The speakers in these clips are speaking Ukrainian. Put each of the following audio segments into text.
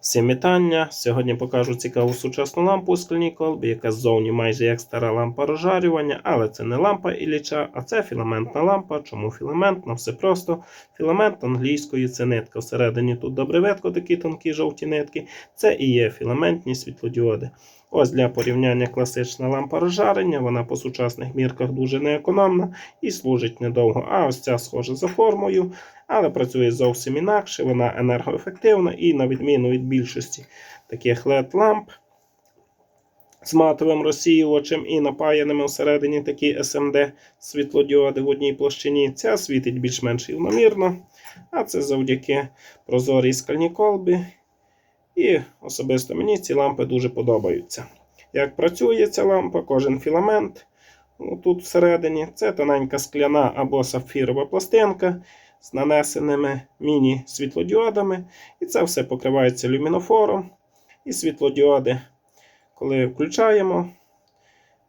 Всім вітання. Сьогодні покажу цікаву сучасну лампу у скляній колбі, яка ззовні майже як стара лампа розжарювання, але це не лампа Ілліча, а це філаментна лампа. Чому філаментна? Все просто. Філамент англійською це нитка. Всередині тут добре видко такі тонкі жовті нитки. Це і є філаментні світлодіоди. Ось для порівняння класична лампа розжарення, вона по сучасних мірках дуже неекономна і служить недовго. А ось ця схожа за формою, але працює зовсім інакше, вона енергоефективна і, на відміну від більшості таких led ламп з матовим розсіювачем і напаяними всередині такі SMD світлодіоди в одній площині. Ця світить більш-менш рівномірно, а це завдяки прозорій скальній колбі. І особисто мені ці лампи дуже подобаються. Як працює ця лампа, кожен філамент ну, тут всередині це тоненька скляна або сапфірова пластинка з нанесеними міні-світлодіодами. І це все покривається люмінофором. І світлодіоди, коли включаємо,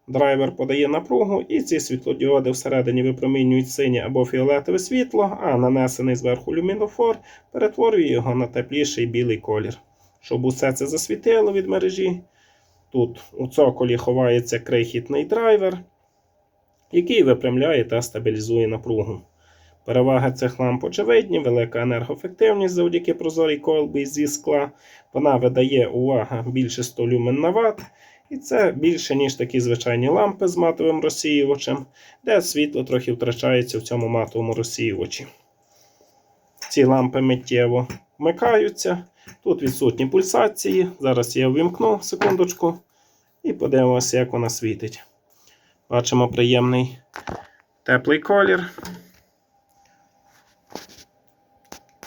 драйвер подає напругу, і ці світлодіоди всередині випромінюють синє або фіолетове світло, а нанесений зверху люмінофор перетворює його на тепліший білий колір. Щоб усе це засвітило від мережі. Тут у цоколі ховається крихітний драйвер, який випрямляє та стабілізує напругу. Переваги цих ламп очевидні, велика енергоефективність завдяки прозорій колбі зі скла. Вона видає увага більше 100 люмен на ватт. І це більше, ніж такі звичайні лампи з матовим розсіювачем, де світло трохи втрачається в цьому матовому розсіювачі. Ці лампи миттєво вмикаються. Тут відсутні пульсації. Зараз я ввімкну секундочку і подивимося, як вона світить. Бачимо приємний теплий колір.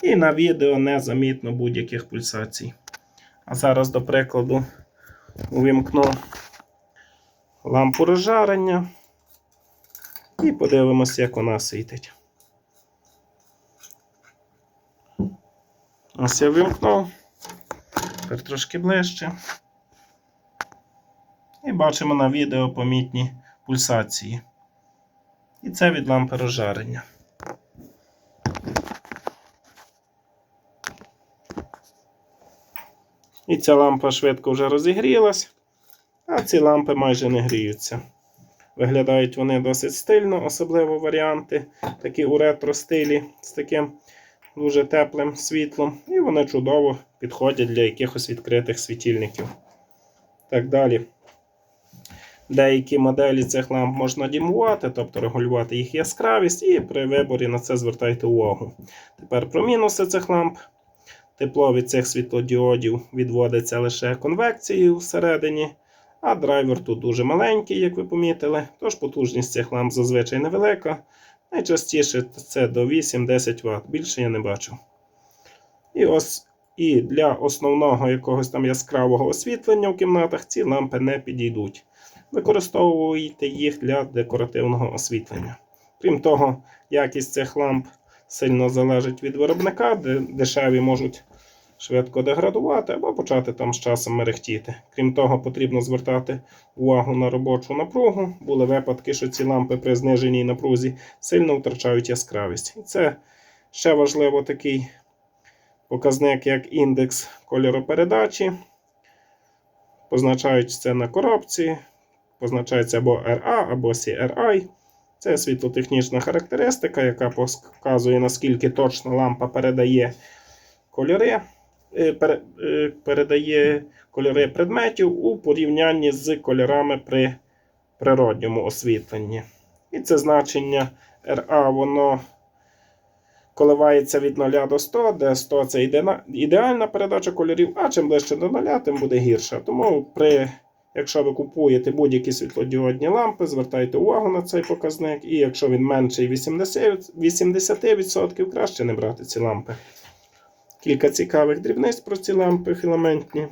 І на відео незамітно будь-яких пульсацій. А зараз, до прикладу, увімкну лампу розжарення і подивимося, як вона світить. Ось я вимкнув. Тепер трошки ближче. І бачимо на відео помітні пульсації. І це від лампи розжарення. І ця лампа швидко вже розігрілась, а ці лампи майже не гріються. Виглядають вони досить стильно, особливо варіанти, такі у ретро стилі з таким дуже теплим світлом, і вони чудово підходять для якихось відкритих світильників. Так далі. Деякі моделі цих ламп можна дімувати, тобто регулювати їх яскравість, і при виборі на це звертайте увагу. Тепер про мінуси цих ламп. Тепло від цих світлодіодів відводиться лише конвекцією всередині, а драйвер тут дуже маленький, як ви помітили, тож потужність цих ламп зазвичай невелика. Найчастіше це до 8-10 Вт, більше я не бачу. І ось і для основного якогось там яскравого освітлення в кімнатах ці лампи не підійдуть. Використовуйте їх для декоративного освітлення. Крім того, якість цих ламп сильно залежить від виробника, де дешеві можуть швидко деградувати або почати там з часом мерехтіти. Крім того, потрібно звертати увагу на робочу напругу. Були випадки, що ці лампи при зниженій напрузі сильно втрачають яскравість. І це ще важливо такий показник, як індекс кольоропередачі. Позначають це на коробці, позначається або RA, або CRI. Це світлотехнічна характеристика, яка показує, наскільки точно лампа передає кольори передає кольори предметів у порівнянні з кольорами при природньому освітленні. І це значення RA, воно коливається від 0 до 100, де 100 це ідеальна передача кольорів, а чим ближче до 0, тим буде гірше. Тому при Якщо ви купуєте будь-які світлодіодні лампи, звертайте увагу на цей показник. І якщо він менший 80%, 80% краще не брати ці лампи. Кілька цікавих дрібниць про ці лампи філаментні.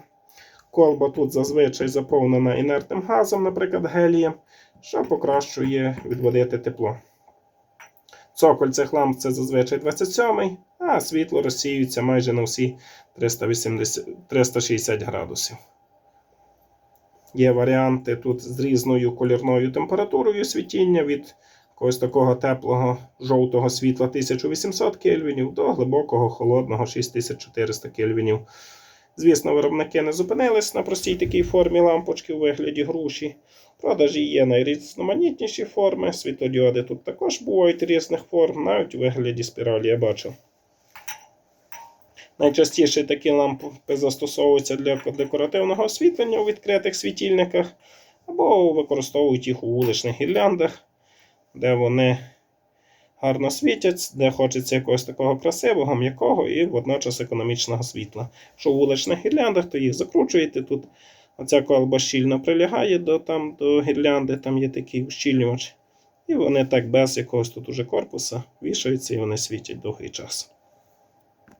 Колба тут зазвичай заповнена інертним газом, наприклад, гелієм, що покращує відводити тепло. Цоколь цих ламп це зазвичай 27 а світло розсіюється майже на всі 380, 360 градусів. Є варіанти тут з різною колірною температурою світіння від якогось такого теплого жовтого світла 1800 кельвінів до глибокого холодного 6400 кельвінів. Звісно, виробники не зупинились на простій такій формі лампочки у вигляді груші. Продажі є найрізноманітніші форми. Світлодіоди тут також бувають різних форм, навіть у вигляді спіралі я бачив. Найчастіше такі лампи застосовуються для декоративного освітлення у відкритих світильниках або використовують їх у вуличних гірляндах, де вони гарно світять, де хочеться якогось такого красивого, м'якого і водночас економічного світла. Що в вуличних гірляндах, то їх закручуєте тут. Оця колба щільно прилягає до, там, до гірлянди, там є такий ущільнювач. І вони так без якогось тут уже корпуса вішаються і вони світять довгий час.